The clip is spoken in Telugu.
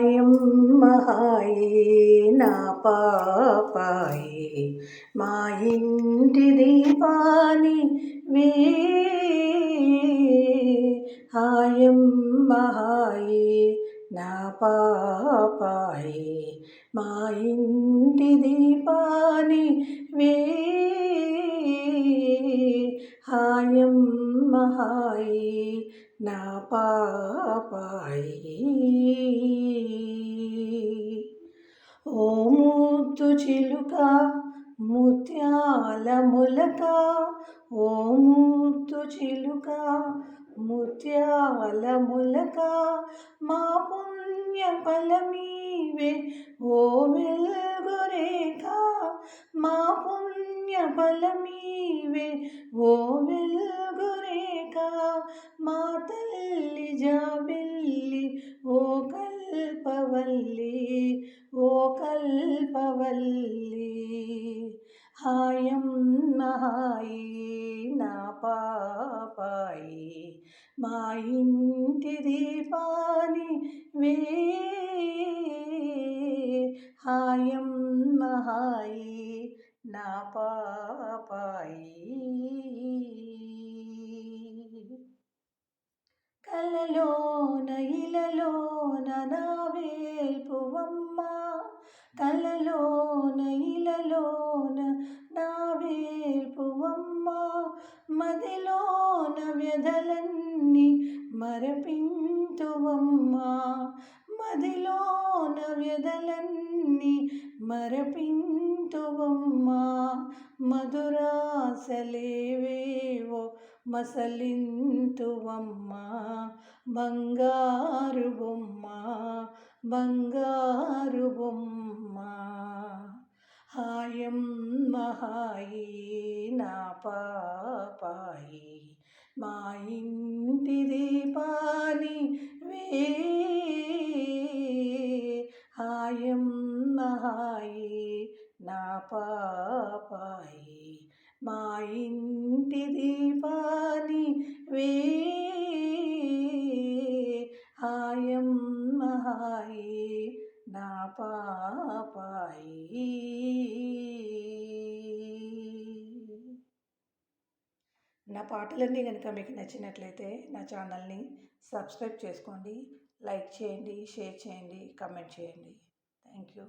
మాయం హాయి నా పాపాయి. మా ఇంటి దీపాని వే హాయం హాయి నా పాపాయి. మా ఇంటి దీపాని వే హాయం మహాయే. నా పాపాయి. ఓ ముద్దు చిలుక ముత్యాల ములక ఓ ముద్దు చిలుక ముత్యాల ములక మా పుణ్య ఫలమీవే ఓ వెల్గురేఖ మా పుణ్య ఫలమీవే ఓ వె తల్లి జాబిల్లి ఓ కల్పవల్లి ఓ కల్పవల్లి హాయమ్మ హాయి నా పాపాయి మా ఇంటి దీపాని వే హాయమ్మ హాయి కలలోన ఇలలోన నా వేల్పువమ్మ కలలోన ఇలలోన నా వేల్పువమ్మ మదిలోన వ్యధలన్నీ మరపింతువమ్మ మదిలోన వ్యధలన్నీ మరపింతువమ్మ మధురాసలేవేవో మసలింతువమ్మ బంగారు బొమ్మ బంగారు బొమ్మ హాయం మహాయి నా పాపాయి మా ఇంటి దీపాని వే. హాయం మహాయి నా పాపాయి మా ఇంటి వే హాయమ్మ హాయి నా పాపాయి నా పాటలన్నీ కనుక మీకు నచ్చినట్లయితే నా ఛానల్ని సబ్స్క్రైబ్ చేసుకోండి లైక్ చేయండి షేర్ చేయండి కమెంట్ చేయండి. Thank you.